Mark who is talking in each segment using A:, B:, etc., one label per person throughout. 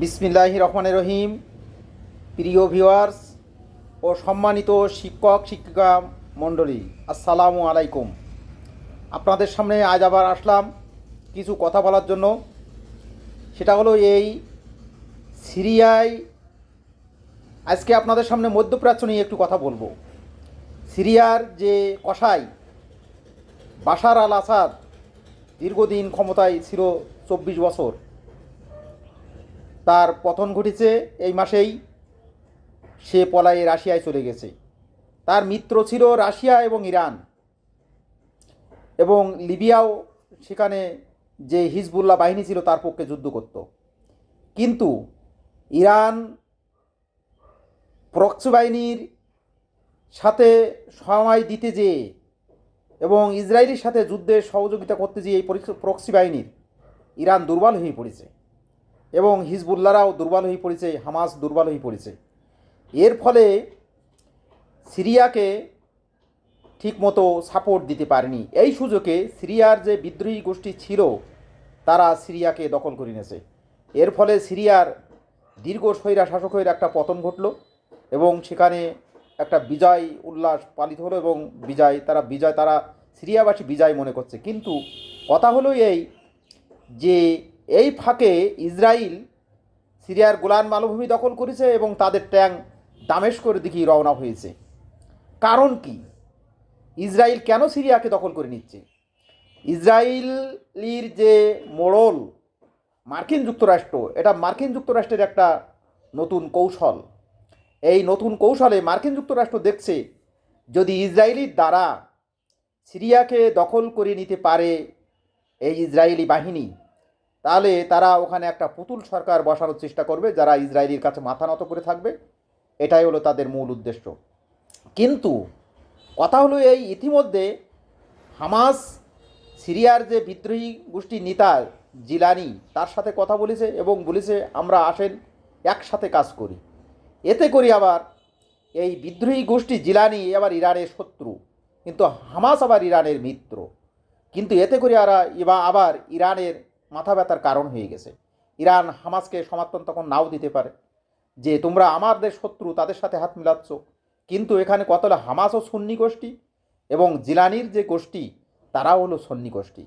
A: বিসমিল্লাহ রহমান রহিম। প্রিয় ভিওয়ার্স ও সম্মানিত শিক্ষক, শিক্ষিকা মণ্ডলী, আসসালামু আলাইকুম। আপনাদের সামনে আজ আবার আসলাম কিছু কথা বলার জন্য। সেটা হলো এই সিরিয়ায় আজকে আপনাদের সামনে মধ্যপ্রাচ্য নিয়ে একটু কথা বলব। সিরিয়ার যে কসাই, বাশার আল আসাদ দীর্ঘদিন ক্ষমতায় ছিল চব্বিশ বছর। তার পতন ঘটেছে এই মাসেই। সে পলায়ে রাশিয়ায় চলে গেছে। তার মিত্র ছিল রাশিয়া এবং ইরান। এবং লিবিয়াও সেখানে যে হিজবুল্লাহ বাহিনী ছিল তার পক্ষে যুদ্ধ করত। কিন্তু ইরান প্রক্সি বাহিনীর সাথে সময় দিতে যেয়ে এবং ইসরায়েলের সাথে যুদ্ধে সহযোগিতা করতে যেয়ে এই প্রক্সি বাহিনীর ইরান দুর্বল হয়ে পড়েছে। এবং হিজবুল্লারাও দুর্বল হয়ে পড়েছে, হামাস দুর্বল হয়ে পড়েছে। এর ফলে সিরিয়াকে ঠিকমতো সাপোর্ট দিতে পারেনি। এই সুযোগে সিরিয়ার যে বিদ্রোহী গোষ্ঠী ছিল, তারা সিরিয়াকে দখল করে নিয়েছে। এর ফলে সিরিয়ার দীর্ঘ স্বৈরা শাসকের একটা পতন ঘটল এবং সেখানে একটা বিজয় উল্লাস পালিত হলো এবং বিজয়, তারা বিজয়, তারা সিরিয়াবাসী বিজয় মনে করছে। কিন্তু কথা হলো এই যে এই ফাঁকে ইসরায়েল সিরিয়ার গোলান মালভূমি দখল করেছে এবং তাদের ট্যাং দামেস্কর দিকেই রওনা হয়েছে। কারণ কি? ইসরায়েল কেন সিরিয়াকে দখল করে নিচ্ছে? ইসরায়েলির যে মোড়ল মার্কিন যুক্তরাষ্ট্র, এটা মার্কিন যুক্তরাষ্ট্রের একটা নতুন কৌশল। এই নতুন কৌশলে মার্কিন যুক্তরাষ্ট্র দেখছে, যদি ইসরায়েলির দ্বারা সিরিয়াকে দখল করে নিতে পারে এই ইসরায়েলি বাহিনী তাহলে তারা ওখানে একটা পুতুল সরকার বসানোর চেষ্টা করবে, যারা ইসরায়েলির কাছে মাথা নত করে থাকবে। এটাই হলো তাদের মূল উদ্দেশ্য। কিন্তু কথা হলো এই, ইতিমধ্যে হামাস, সিরিয়ার যে বিদ্রোহী গোষ্ঠী নেতা জিলানি, তার সাথে কথা বলেছে এবং বলেছে, আমরা আসেন, একসাথে কাজ করি। এতে করি আবার এই বিদ্রোহী গোষ্ঠী জিলানি আবার ইরানের শত্রু, কিন্তু হামাস আবার ইরানের মিত্র। কিন্তু এতে করে আরা এবার আবার ইরানের মাথা ব্যথার কারণ হয়ে গেছে। ইরান হামাসকে সমর্থন তখন নাও দিতে পারে। যে তোমরা আমাদের শত্রু, তাদের সাথে হাত মিলাচ্ছ। কিন্তু এখানে কতলা হামাস ও সন্নি গোষ্ঠী এবং জিলানির যে গোষ্ঠী, তারাও হলো সন্নি গোষ্ঠী।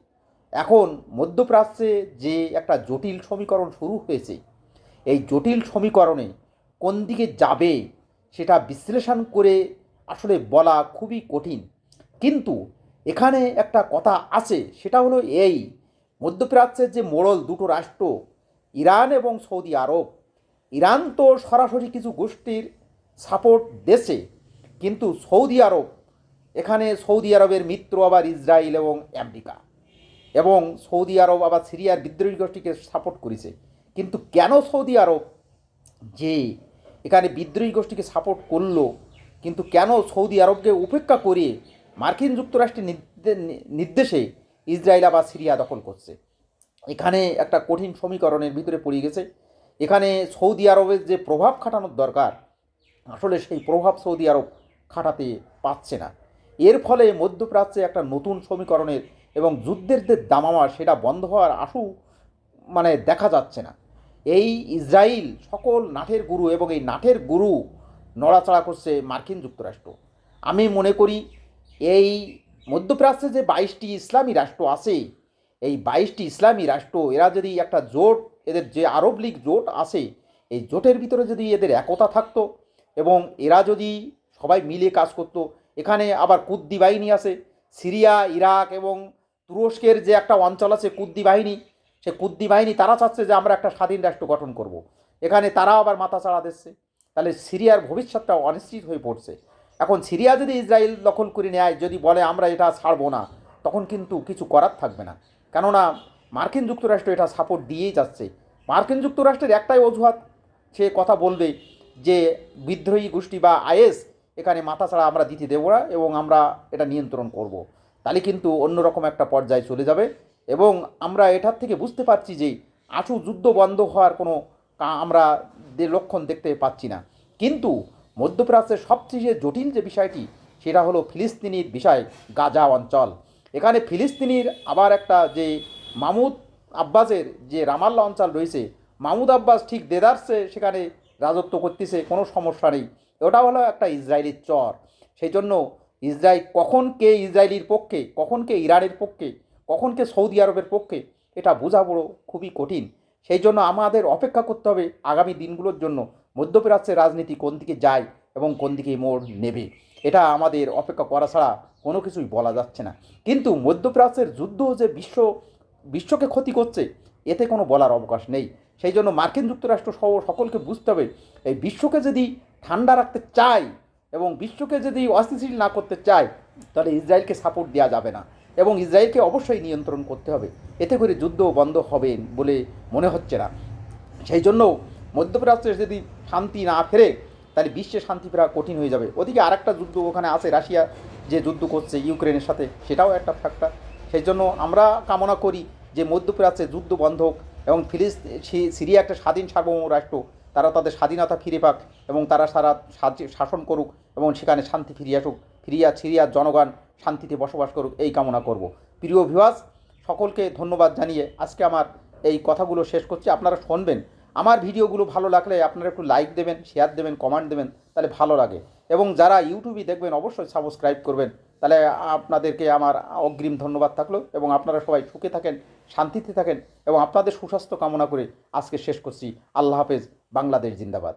A: এখন মধ্যপ্রাচ্যে যে একটা জটিল সমীকরণ শুরু হয়েছে, এই জটিল সমীকরণে কোন দিকে যাবে সেটা বিশ্লেষণ করে আসলে বলা খুবই কঠিন। কিন্তু এখানে একটা কথা আছে, সেটা হলো এই মধ্যপ্রাচ্যের যে মোড়ল দুটো রাষ্ট্র, ইরান এবং সৌদি আরব, ইরান তো সরাসরি কিছু গোষ্ঠীর সাপোর্ট দেশে কিন্তু সৌদি আরব, এখানে সৌদি আরবের মিত্র আবার ইসরায়েল এবং আমেরিকা এবং সৌদি আরব আবার সিরিয়ার বিদ্রোহী গোষ্ঠীকে সাপোর্ট করেছে। কিন্তু কেন সৌদি আরব যে এখানে বিদ্রোহী গোষ্ঠীকে সাপোর্ট করল, কিন্তু কেন সৌদি আরবকে উপেক্ষা করে মার্কিন যুক্তরাষ্ট্রের নির্দেশে ইসরায়েল আবার সিরিয়া দখল করছে। এখানে একটা কঠিন সমীকরণের ভিতরে পড়ে গেছে। এখানে সৌদি আরবের যে প্রভাব খাটানোর দরকার, আসলে সেই প্রভাব সৌদি আরব খাটাতে পারছে না। এর ফলে মধ্যপ্রাচ্যে একটা নতুন সমীকরণের এবং যুদ্ধের যে দামামা, সেটা বন্ধ হওয়ার আশু মানে দেখা যাচ্ছে না। এই ইসরায়েল সকল নাটের গুরু এবং এই নাটের গুরু নড়াচড়া করছে মার্কিন যুক্তরাষ্ট্র। আমি মনে করি এই মধ্যপ্রাচ্যে যে বাইশটি ইসলামী রাষ্ট্র আছে, এই বাইশটি ইসলামী রাষ্ট্র, এরা যদি একটা জোট, এদের যে আরব লীগ জোট আছে, এই জোটের ভিতরে যদি এদের একতা থাকতো এবং এরা যদি সবাই মিলে কাজ করতো, এখানে আবার কুদ্দি বাহিনী আছে, সিরিয়া, ইরাক এবং তুরস্কের যে একটা অঞ্চল আছে কুদ্দি বাহিনী, সে কুদ্দি বাহিনী তারা চাচ্ছে যে আমরা একটা স্বাধীন রাষ্ট্র গঠন করব। এখানে তারা আবার মাথা চাড়া দিচ্ছে তাহলে সিরিয়ার ভবিষ্যৎটা অনিশ্চিত হয়ে পড়ছে এখন সিরিয়া যদি ইসরায়েল দখল করে নেয়, যদি বলে আমরা এটা ছাড়বো না, তখন কিন্তু কিছু করার থাকবে না। কেননা মার্কিন যুক্তরাষ্ট্র এটা সাপোর্ট দিয়েই যাচ্ছে। মার্কিন যুক্তরাষ্ট্রের একটাই অজুহাত, সে কথা বলবে যে বিদ্রোহী গোষ্ঠী বা আইএস এখানে মাথা ছাড়া আমরা দিতে দেবো না এবং আমরা এটা নিয়ন্ত্রণ করব। তাহলে কিন্তু অন্যরকম একটা পর্যায়ে চলে যাবে এবং আমরা এটার থেকে বুঝতে পারছি যে আশু যুদ্ধ বন্ধ হওয়ার কোনো আমরা লক্ষণ দেখতে পাচ্ছি না। কিন্তু মধ্যপ্রাচ্যের সবচেয়ে জটিল যে বিষয়টি, সেটা হলো ফিলিস্তিনির বিষয়, গাজা অঞ্চল। এখানে ফিলিস্তিনির আবার একটা যে মামুদ আব্বাসের যে রামাল্লা অঞ্চল রয়েছে, মামুদ আব্বাস ঠিক দেদারসে সেখানে রাজত্ব করতেছে, কোনো সমস্যা নেই। ওটা হলো একটা ইসরায়েলের চর। সেই জন্য ইসরায়েল কখন কে ইসরায়েলির পক্ষে, কখন কে ইরানের পক্ষে, কখন কে সৌদি আরবের পক্ষে, এটা বোঝা বড় খুবই কঠিন। সেই জন্য আমাদের অপেক্ষা করতে হবে আগামী দিনগুলোর জন্য। মধ্যপ্রাচ্যের রাজনীতি কোন দিকে যায় এবং কোন দিকে মোড় নেবে? এটা আমাদের অপেক্ষা করা ছাড়া কোনো কিছুই বলা যাচ্ছে না। কিন্তু মধ্যপ্রাচ্যের যুদ্ধ যে বিশ্ব, বিশ্বকে ক্ষতি করছে, এতে কোনো বলার অবকাশ নেই। সেই জন্য মার্কিন যুক্তরাষ্ট্র সহ সকলকে বুঝতে হবে, এই বিশ্বকে যদি ঠান্ডা রাখতে চায় এবং বিশ্বকে যদি অস্থিতিশীল না করতে চায়, তাহলে ইসরায়েলকে সাপোর্ট দেওয়া যাবে না। এবং ইসরায়েলকে অবশ্যই নিয়ন্ত্রণ করতে হবে। এতে করে যুদ্ধ বন্ধ হবে বলে মনে হচ্ছে না। সেই জন্য মধ্যপ্রাচ্যের যদি শান্তি না ফেরে তাহলে বিশ্বে শান্তি ফেরা কঠিন হয়ে যাবে। ওদিকে আরেকটা যুদ্ধ ওখানে আছে, রাশিয়া যে যুদ্ধ করছে ইউক্রেনের সাথে, সেটাও একটা ফ্যাক্টর সেই জন্য আমরা কামনা করি যে মধ্যপ্রাচ্যে যুদ্ধ বন্ধ হোক এবং ফিলিস সিরিয়া একটা স্বাধীন সার্বভৌম রাষ্ট্র, তারা তাদের স্বাধীনতা ফিরে পাক এবং তারা সারা শাসন করুক এবং সেখানে শান্তি ফিরিয়ে আসুক। ফিরিয়া, সিরিয়ার জনগণ শান্তিতে বসবাস করুক, এই কামনা করব। প্রিয় ভিওয়াস সকলকে ধন্যবাদ জানিয়ে আজকে আমার এই কথাগুলো শেষ করছি। আপনারা শুনবেন আমার ভিডিওগুলো ভালো লাগলে আপনারা একটু লাইক দেবেন শেয়ার দেবেন কমেন্ট দেবেন, তাহলে ভালো লাগে। এবং যারা ইউটিউবে দেখবেন, অবশ্যই সাবস্ক্রাইব করবেন। তাহলে আপনাদেরকে আমার অগ্রিম ধন্যবাদ থাকল এবং আপনারা সবাই সুখে থাকেন, শান্তিতে থাকেন এবং আপনাদের সুস্বাস্থ্য কামনা করে আজকে শেষ করছি। আল্লাহ হাফেজ, বাংলাদেশ জিন্দাবাদ।